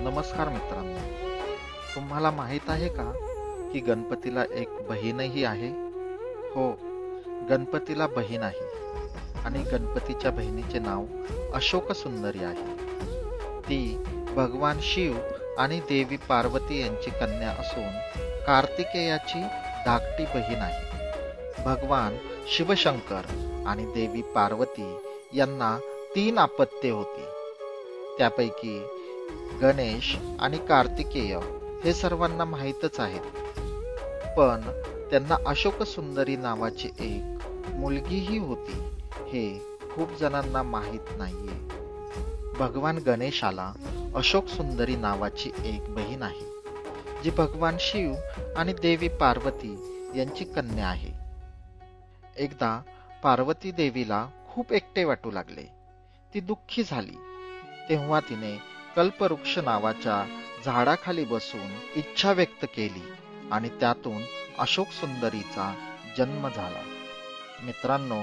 नमस्कार मित्रांनो. तुम्हाला माहीत आहे का की गणपतीला एक बहीणही आहे? हो गणपतीला बहीण आहे. आणि गणपतीच्या बहिणीचे नाव अशोक सुंदरी आहे. ती भगवान शिव आणि देवी पार्वती यांची कन्या असून कार्तिकेयाची धाकटी बहीण आहे. भगवान शिवशंकर आणि देवी पार्वती यांना तीन अपत्ये होती. त्यापैकी गणेश आणि कार्तिकेय हे सर्वांना माहीतच आहेत. पण त्यांना अशोक सुंदरी नावाची एक मुलगीही होती हे खूप जणांना माहीत नाहीये. भगवान गणेशाला अशोक सुंदरी नावाची एक बहीण आहे जी भगवान शिव आणि देवी पार्वती यांची कन्या आहे. एकदा पार्वती देवीला खूप एकटे वाटू लागले. ती दुःखी झाली. तेव्हा तिने कल्पवृक्ष नावाच्या झाडाखाली बसून इच्छा व्यक्त केली आणि त्यातून अशोक सुंदरीचा जन्म झाला. मित्रांनो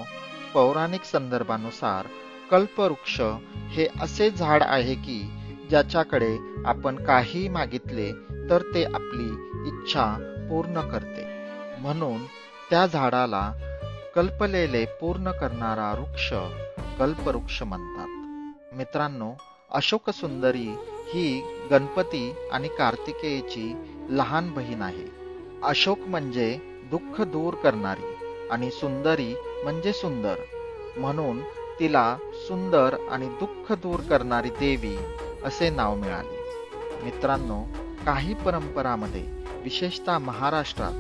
पौराणिक संदर्भानुसार कल्पवृक्ष हे असे झाड आहे की ज्याच्याकडे आपण काही मागितले तर ते आपली इच्छा पूर्ण करते. म्हणून त्या झाडाला कल्पलेले पूर्ण करणारा वृक्ष कल्पवृक्ष म्हणतात. मित्रांनो अशोक सुंदरी ही गणपती आणि कार्तिकेयची लहान बहीण आहे. अशोक म्हणजे दुःख दूर करणारी आणि सुंदरी म्हणजे सुंदर. म्हणून तिला सुंदर आणि दुःख दूर करणारी देवी असे नाव मिळाले. मित्रांनो काही परंपरामध्ये विशेषतः महाराष्ट्रात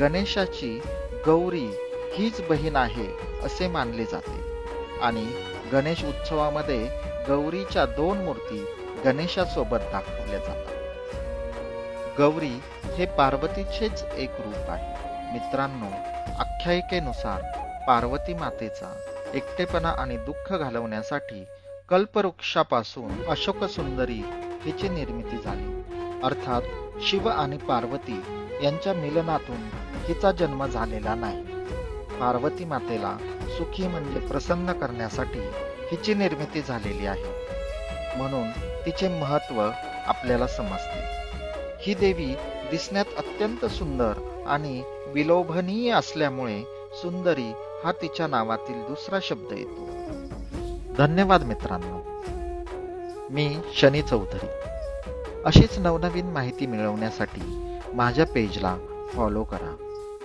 गणेशाची गौरी हीच बहीण आहे असे मानले जाते. आणि गणेश उत्सवामध्ये गौरीच्या दोन मूर्ती गणेशासोबत दाखवल्या जातात. गौरी हे पार्वतीचेच एक रूप आहे. मित्रांनो आख्यायिकेनुसार पार्वती मातेचा एकटेपणा आणि दुःख घालवण्यासाठी कल्पवृक्षापासून अशोक सुंदरी हिची निर्मिती झाली. अर्थात शिव आणि पार्वती यांच्या मिलनातून हिचा जन्म झालेला नाही. पार्वती मातेला सुखी म्हणजे प्रसन्न करण्यासाठी हिची निर्मिती झालेली आहे. म्हणून तिचे महत्त्व आपल्याला समजते. ही देवी दिसण्यात अत्यंत सुंदर आणि विलोभनीय असल्यामुळे सुंदरी हा तिच्या नावातील दुसरा शब्द येतो. धन्यवाद मित्रांनो. मी शनी चौधरी. अशीच नवनवीन माहिती मिळवण्यासाठी माझ्या पेजला फॉलो करा.